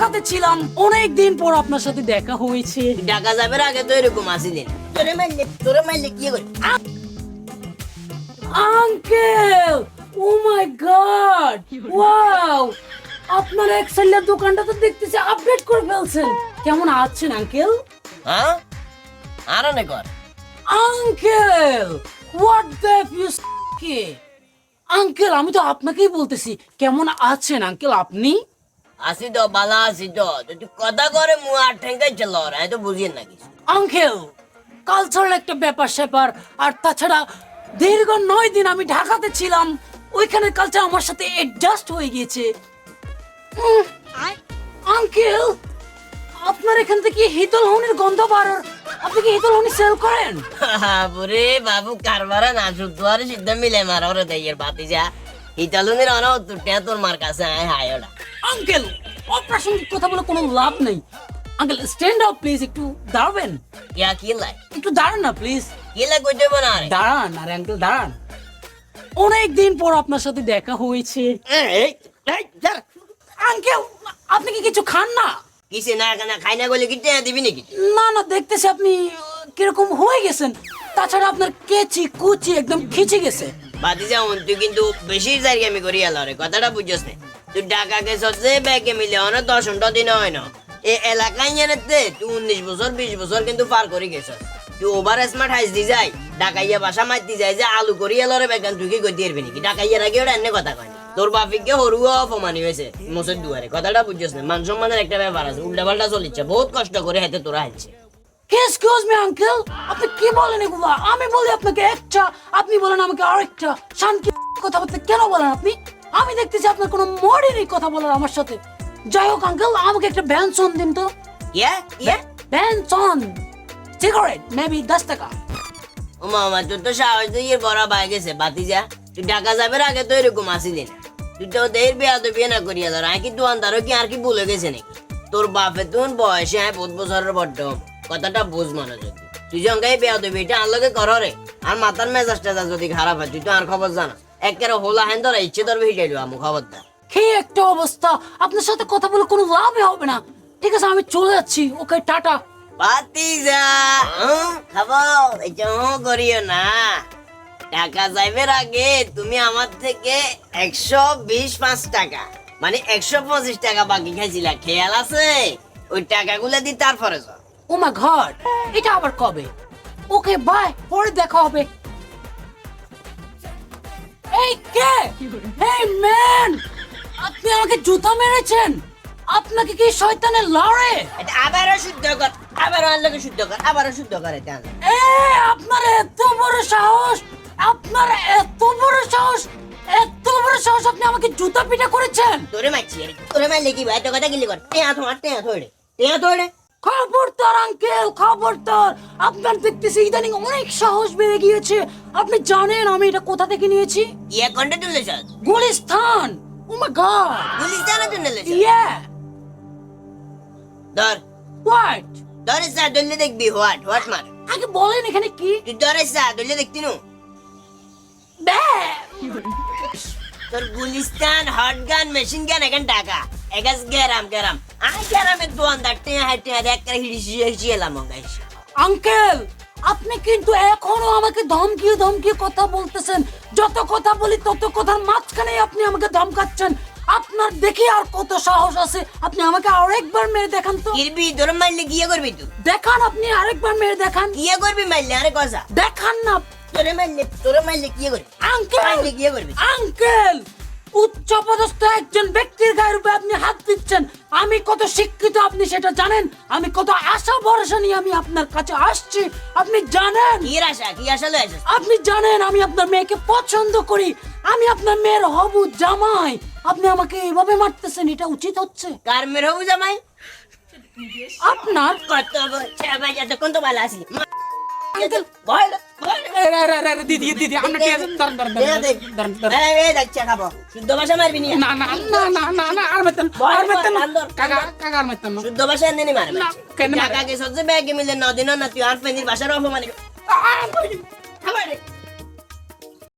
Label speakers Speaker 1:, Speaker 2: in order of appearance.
Speaker 1: ঢাকাতে ছিলাম অনেক দিন পর আপনার সাথে দেখা হয়েছে।
Speaker 2: ঢাকা যাবার আগে তো এরকম আসিলেন তোরে মারলে তোরে মারলে কি করি
Speaker 1: uncle O my god wow আপনার এক্সেলের দোকানটা তো দেখতেছি আপডেট করে ফেলছেন। কেমন আছেন আঙ্কেল?
Speaker 2: হ্যাঁ? আর অনেক কর
Speaker 1: আঙ্কেল হোয়াট দ্য ইউ কে? আঙ্কেল আমি তো আপনাকেই বলতেছি কেমন আছেন আঙ্কেল আপনি?
Speaker 2: আসি তো বালা আসি তো তুই কথা করে মু আর ঠেঙ্গাই চল আমি তো বুঝি না কিছু
Speaker 1: আঙ্কেল কালচারাল একটা ব্যাপার স্যাপার আর তাছাড়া দীর্ঘ নয় দিন আমি ঢাকাতে ছিলাম। ওইখানের কালচার আমার সাথে অ্যাডজাস্ট হয়ে গিয়েছে। আঙ্কেল আপনার এখান থেকে হিতল হনির গন্ধ বাড়ার আপনি কি হিতল হনি সেল করেন?
Speaker 2: বাবু কারবারা না শুদ্ধ আর সিদ্ধ মিলে মারা ওরে দেয়ের বাতি যা তোর মার কাছে আয় হায় ওটা।
Speaker 1: আঙ্কেল অপ্রাসঙ্গিক কথা বলে কোনো লাভ নেই। আঙ্কেল স্ট্যান্ড আপ প্লিজ একটু দাঁড়াবেন।
Speaker 2: ইয়া কি লাই
Speaker 1: একটু দাঁড়ান না প্লিজ
Speaker 2: কি লাই কইতে না
Speaker 1: দাঁড়ান আরে আঙ্কেল দাঁড়ান। অনেক দিন পর আপনার সাথে দেখা হয়েছে।
Speaker 2: এই, এই, এই,
Speaker 1: আঙ্কেল আপনি কি কিছু খান না?
Speaker 2: কিসে না খাই না বলে কি টেয়া দিবি নাকি?
Speaker 1: না না দেখতেছি আপনি কীরকম হয়ে গেছেন। তাছাড়া আপনার কেচি কুচি একদম খিচে গেছে।
Speaker 2: বাতি যাও তুই কিন্তু বেশি জায়গা আমি করি কথাটা তুই ব্যাগে মিলে দিন হয় না। এই এলাকায় জানাতে তুই উনিশ বছর, বিশ বছর কিন্তু পার করে তুই ওভার স্মার্ট হাইস দি যাই, ঢাকাইয়া বাসা মারতি যায় যে আলু করি এলো রে বেগান, তুই কি করতে পারবি নাকি? ঢাকাইয়ার আগে ওটা এনে কথা কয়। তোর বাপিকে হরুয়া অপমানি হয়েছে মোসের দুয়ারে কথাটা বুঝছস না? মান সম্মানের একটা ব্যাপার আছে উল্টা পাল্টা চলিচ্ছে, বহুত কষ্ট করে হাতে তোরা হাইছে
Speaker 1: এক্সকিউজ মি আঙ্কেল আপনি কি বলেন এগুলো? আমি বলি আপনাকে একটা আপনি বলেন আমাকে আরেকটা। শান্তি কথা বলতে কেন বলেন আপনি? আমি দেখতেছি আপনার কোনো মডের কথা বলার আমার সাথে। যাই হোক আঙ্কেল আমাকে একটা ব্যানসন দিন তো।
Speaker 2: ইয়া ইয়া?
Speaker 1: ব্যানসন। সিগারেট মেবি দশ টাকা।
Speaker 2: ও মামা তোর তো সাহস দিয়ে বড় পাই গেছে বাতি যা তুই ঢাকা যাবার আগে তো এরকম আসিলি না। তুই তো ওদের বিয়া তো বিয়ে না করিয়া ধর। আর কি দোকানদারও কি আর কি ভুলে গেছে নাকি? তোর বাপে তুন বয়সে বহুত বছরের বড্ড কথাটা বুঝ মনোযোগ তুই জঙ্গাই বিয়া দেবি এটা আর লগে কর রে। আর মাথার মেজাজটা যা যদি খারাপ হয় তুই তো আর খবর জানা। একেবারে হোলা হেন ধরা ইচ্ছে ধরবে হিটাইলো আমু খবরদার।
Speaker 1: কি একটা অবস্থা? আপনার সাথে কথা বলে কোনো লাভই হবে না। ঠিক আছে আমি চলে যাচ্ছি। ওকে টাটা।
Speaker 2: হুম, খাব এই করিও না। টাকা যাইবের আগে তুমি আমার থেকে একশো বিশ পাঁচ টাকা মানে একশো পঁচিশ টাকা বাকি খাইছিলা। খেয়াল আছে? ওই টাকাগুলো দি তারপরে যাও।
Speaker 1: ও মা গড এটা আবার কবে? ওকে বাই পরে দেখা হবে। এই কে? এই ম্যান আপনি আমাকে জুতা মেরেছেন? আপনাকে কি শয়তানের লড়ে
Speaker 2: এটা আবারও শুদ্ধ কর আবারও আনলোকে শুদ্ধ কর আবারও শুদ্ধ কর এটা
Speaker 1: এ আপনার এত বড় সাহস আপনার এত বড় সাহস এত বড় সাহস আপনি আমাকে জুতা পিটা করেছেন?
Speaker 2: তোরে মারছি তোরে মারলে কি ভাই? তো কথা গিলি কর টেয়া তোমার টেয়া থোড়ে টেয়া থোড়ে
Speaker 1: খবরদার আঙ্কেল খবরদার আপনার দেখতেছি ইদানিং অনেক সাহস বেড়ে গিয়েছে। আপনি জানেন আমি এটা কোথা থেকে নিয়েছি?
Speaker 2: ইয়ে কন্টে তুললে চল
Speaker 1: Gulistan. Oh my god
Speaker 2: police জানা তুললে
Speaker 1: ইয়া
Speaker 2: ধর।
Speaker 1: হোয়াট
Speaker 2: ধরে চা ধরলে দেখবি। হোয়াট হোয়াট মার?
Speaker 1: আগে বলেন এখানে কি?
Speaker 2: তুই ধরে চা ধরলে দেখতি নু।
Speaker 1: ব্যাঁ
Speaker 2: তোর Gulistan hot gun machine gun এখন টাকা। এগাস গেরাম গেরাম আই গেরামের দোয়ানদার টেয়া হাই টেয়া দেখ করে হিড়ি হিড়ি এলাম গাইস
Speaker 1: আঙ্কেল আপনি কিন্তু এখনও আমাকে ধমকিয়ে ধমকিয়ে কথা বলতেছেন যত কথা বলি তত কথার মাঝখানে আপনি আমাকে ধমকাচ্ছেন আপনার দেখি আর কত সাহস আছে আপনি আমাকে আরেকবার মেরে দেখান তো
Speaker 2: কিরবি তোর মারলে গিয়ে করবি তুই
Speaker 1: দেখান আপনি আরেকবার মেরে দেখান
Speaker 2: গিয়ে করবি মারলে আরে কথা
Speaker 1: দেখান না
Speaker 2: তোরে মারলে তোরে মারলে গিয়ে করবি
Speaker 1: আঙ্কেল
Speaker 2: মারলে গিয়ে করবি
Speaker 1: আঙ্কেল উচ্চ পদস্থ একজন ব্যক্তির গায়ের উপরে আপনি হাত দিচ্ছেন। আমি কত শিক্ষিত আপনি সেটা জানেন? আমি কত আশা ভরসা নিয়ে আমি আপনার কাছে আসছি। আপনি জানেন?
Speaker 2: আশা? কি আশা লয়?
Speaker 1: আপনি জানেন আমি আপনার মেয়েকে পছন্দ করি। আমি আপনার মেয়ের হবু জামাই। আপনি আমাকে এভাবে মারতেছেন এটা উচিত হচ্ছে?
Speaker 2: কার মের হবু জামাই?
Speaker 1: আপনার?
Speaker 2: কত বছর ভাই এতক্ষণ তো ভালো আসলি বল বল
Speaker 1: দিদি দিদি আমরা
Speaker 2: টেয়া দে এই, এই শুদ্ধ ভাষা মারবি না
Speaker 1: না না না না না আর মেতেন আর মেতেন কাকা কাকা আর মেতেন
Speaker 2: শুদ্ধ ভাষা এনে মারবে
Speaker 1: না, কেন মারবে?
Speaker 2: টাকা কে সবচেয়ে ব্যাগে মিলে নদিন না তুই আর ফেনির ভাষার অপমান